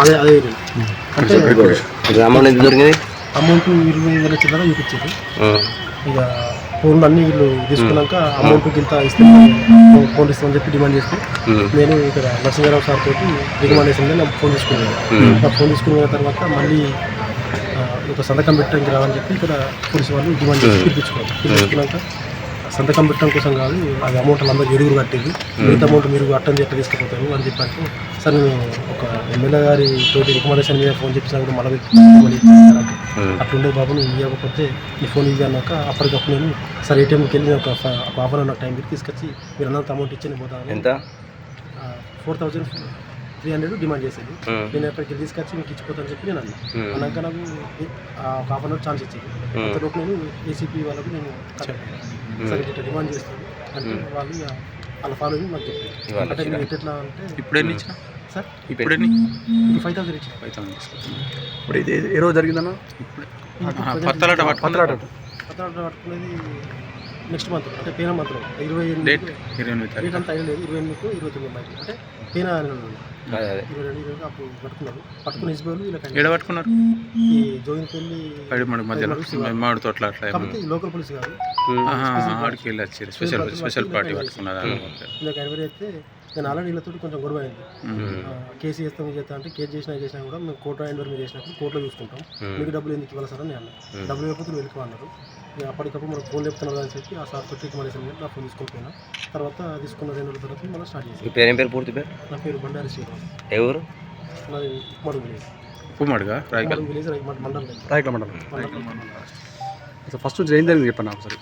అదే అదే. అంటే ఎంత దొరికింది అమౌంట్ ఇరవై వేల చిల్లర చూపించారు. ఇక ఫోన్లు అన్ని వీళ్ళు తీసుకున్నాక అమౌంట్ ఇంత ఇస్తే ఫోన్ ఇస్తామని చెప్పి డిమాండ్ చేస్తే. నేను ఇక్కడ నరసింహారావు సార్ తోటి రికమెండేషన్ మీద నాకు ఫోన్ తీసుకున్నాను. ఆ ఫోన్ తీసుకున్న తర్వాత మళ్ళీ ఒక సంతకం పెట్టడానికి రావని చెప్పి ఇక్కడ పోలీసు వాళ్ళు డిమాండ్ చేసి పిలిపించుకోవాలి పిలిపించుకున్నాక సంతకం పెట్టడం కోసం కాదు అది అమౌంట్ అందరూ ఎరుగురు కట్టేది. మిగతా అమౌంట్ మీరు అట్టని ఎట్లా తీసుకుపోతారు అని చెప్పాక సార్ నేను ఒక ఎమ్మెల్యే గారి తోటి రికమెండేషన్ మీద ఫోన్ చెప్పినా కూడా మళ్ళీ. అట్లుండే బాబు నువ్వు ఇవ్వకపోతే నీ ఫోన్ ఇవి అన్నాక అప్పటికప్పుడు నేను సార్ ఏటీఎంకి వెళ్ళి ఒక ఆఫర్ ఉన్న టైం తీసుకొచ్చి మీరు అన్నంత అమౌంట్ ఇచ్చి నేను పోతాను. ఎంత? Four thousand three hundred demand చేసేది. నేను అక్కడికి వెళ్ళి తీసుకొచ్చి మీకు ఇచ్చిపోతాను చెప్పి నేను అన్నా. అన్నాక నాకు ఆ ఒక హాఫ్ అన్ అవర్ ఛాన్స్ ఇచ్చింది. అంతలోపు నేను ఏసీపీ వాళ్ళకు నేను. సరే ఇట్లా డిమాండ్ చేస్తాను అంటే వాళ్ళు వాళ్ళ ఫాలోయింగ్ మాకు చెప్పారు. అంటే మీరు ఎట్లా అంటే ఇప్పుడు ఎన్ని ఇచ్చిన? సార్? ఇప్పుడు ఎన్ని? ఫైవ్ థౌసండ్ ఇచ్చాను ఫైవ్ థౌసండ్ ఇప్పుడు ఇది ఏ రోజు జరిగిందన్న? ఇప్పుడు పత్తలాట పట్టుకుంటారా పత్రాలు పట్టుకునేది నెక్స్ట్ మంత్ అంటే పేన మంత్లో ఇరవై డేట్ ఎనిమిది ఇరవై ఎనిమిది డేట్ ఇరవై ఎనిమిదికి ఇరవై తొమ్మిది మైకి అంటే పేన ఇరవై రెండు ఇరవై అప్పుడు పట్టుకున్నారు. పట్టుకుని ఇసుబోలు ఇలా ఏడ పట్టుకున్నారు? ఈ జోగినపల్లి పైడి మడి మధ్యలో మామిడి తోటలు అట్లా లోకల్ పోలీస్ కాదు ఆడికి వెళ్ళి స్పెషల్ స్పెషల్ పార్టీ ఎనభై అయితే నేను ఆల్రెడీ వీళ్ళతో కొంచెం గొడవ అయింది కేసు చేస్తాం చేస్తాం అంటే కేసు చేసినా చేసినా కూడా మేము కోర్టు ఎన్వర్ మీద చేసినప్పుడు కోర్టులో చూసుకుంటాం. మీకు డబ్బులు ఎందుకు ఇవ్వాలి సార్ అని నేను అన్నా డబ్బులు ఇవ్వకపోతే నువ్వు వెళ్ళిపో అన్నారు. ఇక అప్పటికప్పుడు మనకు ఫోన్ చెప్తున్నారు అని చెప్పి ఆ సార్ తోటి మీద నా ఫోన్ తీసుకొని పోయినా. తర్వాత తీసుకున్న రెండు రోజుల తర్వాత మళ్ళీ స్టార్ట్ చేసి పేరు ఏం పేరు? పూర్తి పేరు? నా పేరు బండారి ఏ ఊరు? నాది Madugu village. Uppumaduga Rayakal? Village right మండలం. రాయకల మండలం. ఫస్ట్ నుంచి ఏం జరిగింది చెప్పండి ఒకసారి.